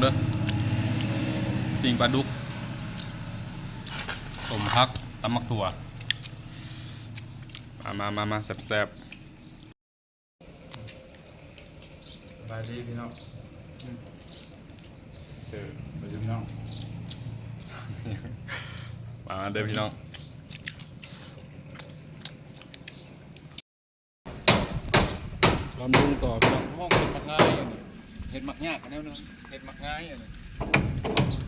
เด้อปิงปลาดุกสมพักตำมักถั่ว มามามามาแซ่บสบายดีพี่น้องอืมเออไปดูพี่น้องๆมาเด้อพี่น้องลำลุงต่อพี่น้องห้องเห็ดมักง่ายอันนี้ เห็ดหมักยากกันแล้วเนาะเห็ดหมักง่ายอันนี้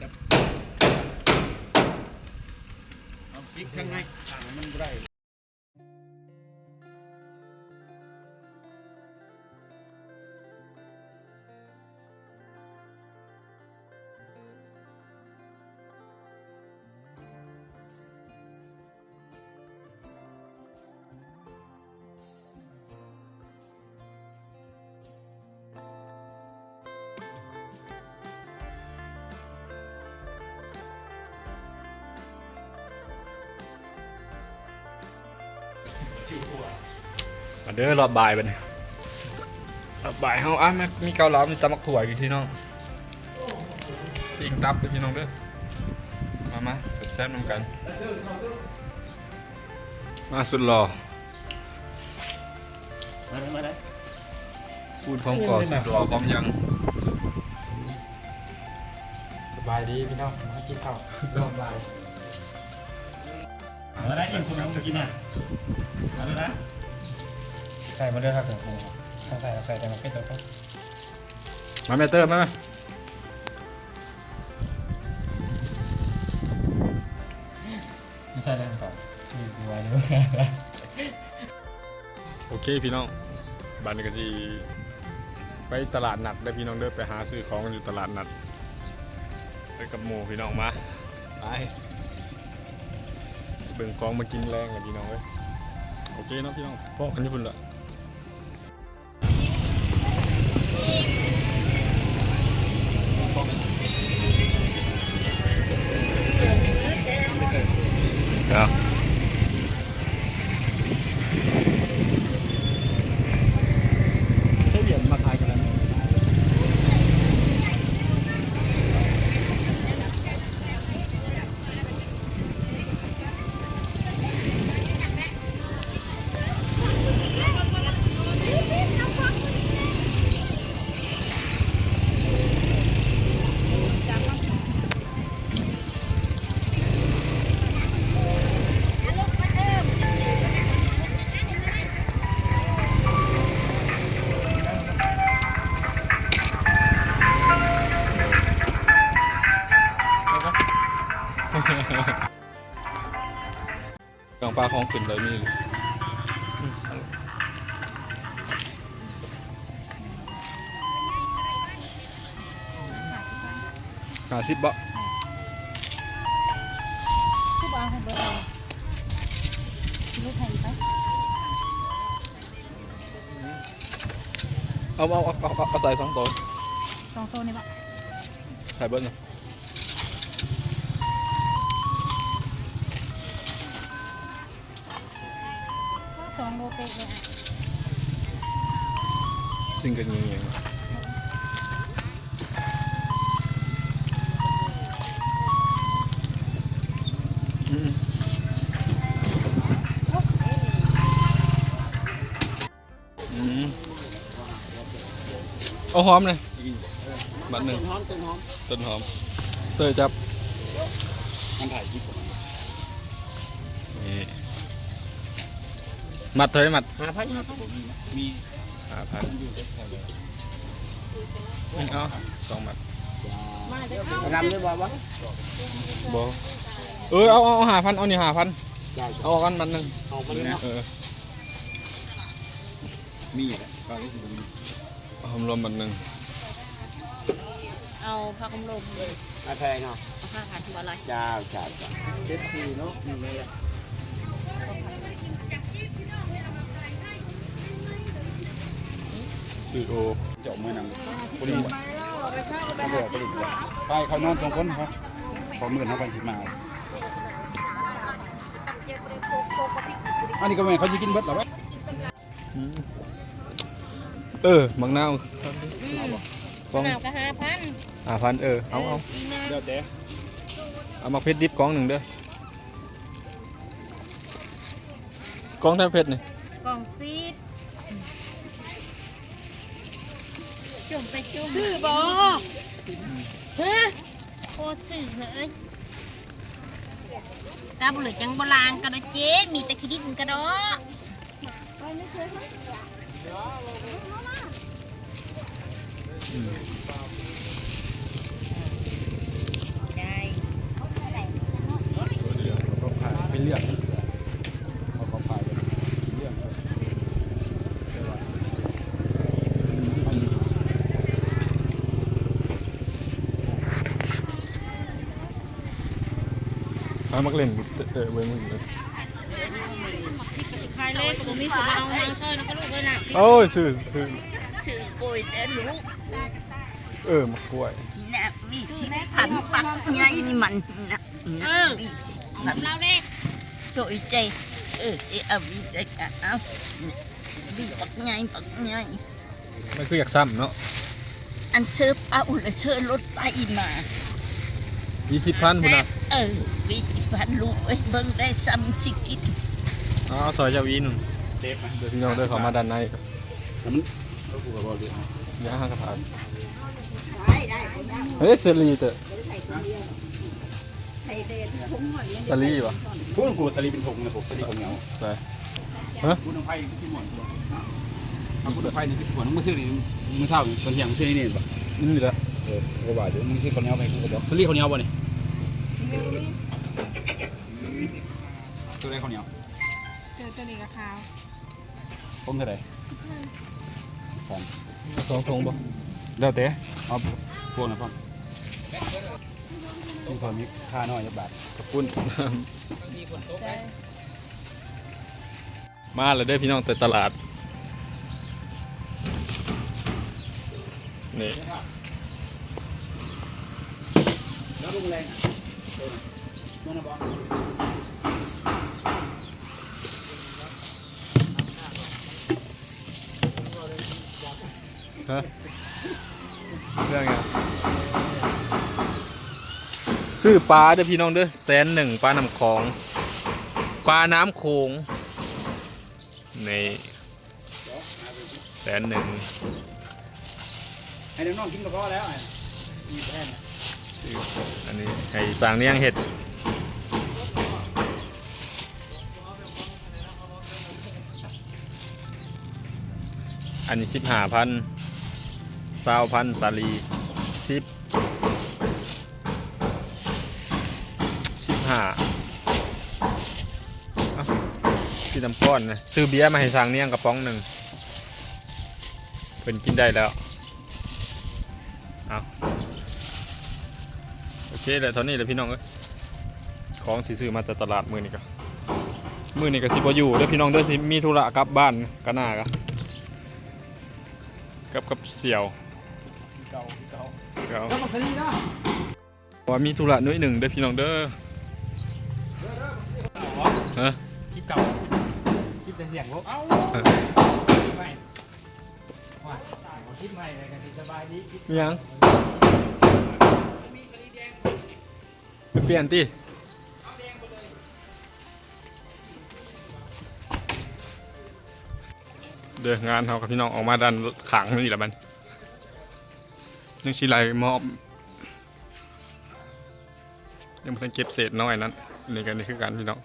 จับเอาพริกข้างในต่างมันได้ มาเด้อรอบบ่ายไปเนี่ยรอบบ่ายเฮาอะมามีเกาเหลามีตำมักถั่วอยู่พี่น้องปิงตับเด้อพี่น้องเด้อ มามาแซ่บๆน้ำกัน มาสุดหล่อมาได้มาได้พูดพร้อมก่อสุดหล่อพร้อมยัง สบายดีพี่น้องมากินข้าวรอบบ่ายมาได้กินคุณน้องกินอะ มาเลยนะใส่มาด้วยครับเดี๋ยวผมถ้าใส่ใส่แต่มันไม่ตัวก็มาแม่เตอร์มาไม่ใช่แล้วต่อมีบัวด้วยโอเคพี่น้องบัดนก็สิไปตลาดนัดได้อพี่น้องเด้อไปหาซื้อของอยู่ตลาดนัดไปกับหมู่พี่น้องมาไปเบิ่งของมากินแรงกันพี่น้องเว้ย โอเคเนาะพี่ กลางปลาของขึ้นเลยมีห้าสิบบาทคือบ้านของเบอร์ลูกไทยไปเอาเอาเอาเอาเอาใส่สองตัวสองตัวนี่ปะใส่เบิ้ลนะสองโลเหอมต้นหอมต้นหอมเตยจับมันถ่ายคลิปนี่ มัดเท่าไหรมัดหาพันหาพันมีห้าพันอยู่ได้แค่ไหนเอาสองมัดมาจะเข้าทำได้บ่วะบอเออเอาเอาห้าพันเอานี่ห้าพันได้เอากันมัดหนึ่งเอามันนะเออมีแหละตอนนี้มีเอารวมมัดหนึ่งเอาผักกำลมมาแพงเนาะเอาผ้าขาดหัวอะไรจ้าจ้าจ้าเจ็ดสี่เนาะนี่แหละ ซีโอเจาะมือนำบริษัทเขาบอกบริษัทไปเขานอนสองคนครับพอมื่นเขาไปสิมา อันนี้ก็แม่เขาจะกินเบิดหรอวะเออมังนาวกล้องหนาวก็ห้าพันอ่าพันเออ เอาเอาปีหน้าเดี๋ยวแต่เอามาเพชรดิบกล้องหนึ่งเด้อกล้องแทบเพชรนี่กล่องซีด จุ่มไปจุ่มซื้อบ่ฮะโคตรสื่อเฮ้ยตาบุหรี่จังโบราณกระโดดเจ๊มีแต่คิดินกระโดด เอามักเล่นเตะเตะเว้ยมึงเลยใครเล่นผมมีผมเอามาช่วยแล้วก็ลูกเลยนะโอ้ยซื้อซื้อชื่อโกยแต่ลูกเออมะกล้วยนะมีสิพันปักไงนี่มันนะนะมีผมเล่าเด้ช่วยใจเออเออวิเด็กเอาวิปักไงปักไงมันคืออยากซ้ำเนาะอันเชิญเอาและเชิญรถไปมายี่สิบพันพุ่นนะ เออวิพันลูกเอ้ยเบิ่งได้ซ้ำสิกินเอาเอาซอยเจ้าวีหนึ่งเทปนะเดี๋ยวพี่น้องเดินเข้ามาด้านในครับแล้วมันเขาพูดกับเราเรื่องย่างห้างกระถางเฮ้ยเซรีเตอะสลีป่ะพูดกูสลีเป็นธงนะผมสลีของเหงาไปฮะพูดน้ำไผ่ที่ชื่อหมอนเอาพูดน้ำไผ่นี่ที่หมอนมึงซื้อนี่มึงเศร้าตอนเที่ยงมึงซื้อนี่ป่ะนี่แหละเออก็ว่าเดี๋ยวมึงซื้อข้าวเหนียวไปกูก็บอกสลีข้าวเหนียวป่ะนี่ ตัวอะไรข้าวเหนียวเจอตัวนี้กับขาวผมเท่าไหร่สองสองทงป่ะแล้วแต่เอาพวกนะพ่อที่ซอยนี้ค่าน้อยจะบาทขอบคุณมาแล้วเด้อพี่น้องแต่ตลาด นี่ แล้วลุงแรงนู่นนะบอล ฮะเรื่องไงซื้อปลาเด้อพี่น้องเด้อแสนหนึ่งปลาน้ำคลองปลาน้ำโขงในแสนหนึ่งให้น้องๆกินก็พอแล้วไอ้แพ้ อันนี้ให้สางเลี้ยงเห็ดอันนี้สิบห้าพันสาวพันสาลีสิบสิบห้าพี่น้ำก้อนนะซื้อเบียร์มาให้สางเลี้ยงกระป๋องหนึ่งเพิ่นกินได้แล้ว เอา โอเคเลยเท่านี้เลยพี่น้องเอ้ยของสีซื้อมาแต่ตลาดมือนี่ก็มือนี่ก็สิบอยู่เด้อพี่น้องเด้อสิมีธุระกลับบ้านกันหน้าก็กับกับเสี่ยวเก่าเก่าเดี๋ยวแล้วมันสลีนะว่ามีธุระน้อยหนึ่งเด้อพี่น้องเด้อฮะคลิปเก่าคลิปแต่เสียงลบเอ้าใหม่ว่าเอาคลิปใหม่เลยกันสบายดีคลิปมียัง เปลี่ยนติเด้องานเขากับพี่น้องออกมาดันขังนี่แหละมันยังชิไลมอบ ยังไม่ทันเก็บเศษน้อยนั้นนี่กันนี่คือการพี่น้อง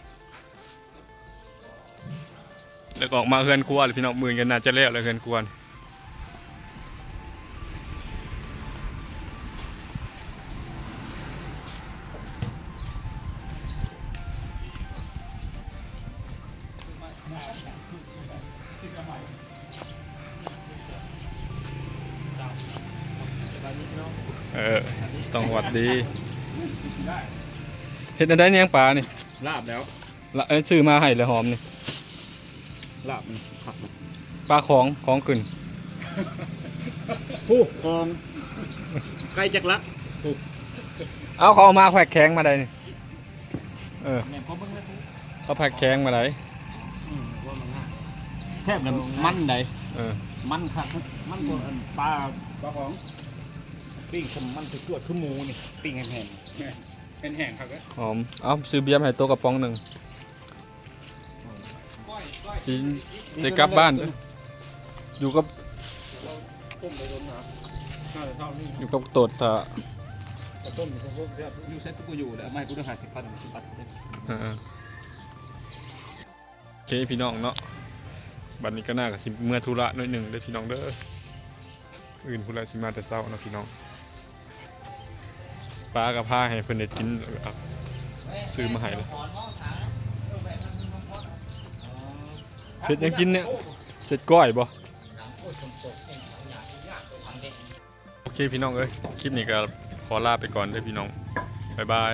แล้วก็ออกมาเฮือนครัวเลยพี่น้องมือกันน่าจะแล้วเลยเฮือนครัว เออต้องหวัดดีเห็ดอันใดเนี่ยยังปลานี่ลาบแล้วละเอ้ยซื้อมาให้เลยหอมนี่ลาบมันผักปลาของของขึ้นผู้คลองใกล้จักละเอาเขาเอามาแขวกแข้งมาได้นี่เออเนี่ยพอเบิ่งแล้วเขาแขวกแข้งมาได้แซ่บเลยมันใดเออมันครับมันตัวอันปลาปลาของ ปิ้งสมมันสุดยอดคือหมูนี่ปิ้งแห้งๆเป็นแห้งครับหอมเอ้าซื้อเบียร์มาให้ตัวกระป๋องหนึ่งสิๆจะกลับบ้าน อยู่กับต้มไปต้มน้ำข้าวเท่านี้อยู่กับโตดถ้าต้มอยู่พวกเจ้าอยู่เซ็ตกูอยู่แล้วไม่กูต้องหาสิบพันสิบบาทเออโอเคพี่น้องเนาะบัดนี้ก็น่ากับสิเมื่อธุระหน่อยหนึ่งเด้อพี่น้องเด้ออื่นธุระสิมาแต่เช้าเนาะพี่น้อง ปลากับผ้าให้เพื่อนได้กินครับซื้อมาให้เลยเสร็จยังกินเนี่ยเสร็จก้อยบ่โอเคพี่น้องเอ้ยคลิปนี้ก็ขอลาไปก่อนเด้อพี่น้องบ๊ายบาย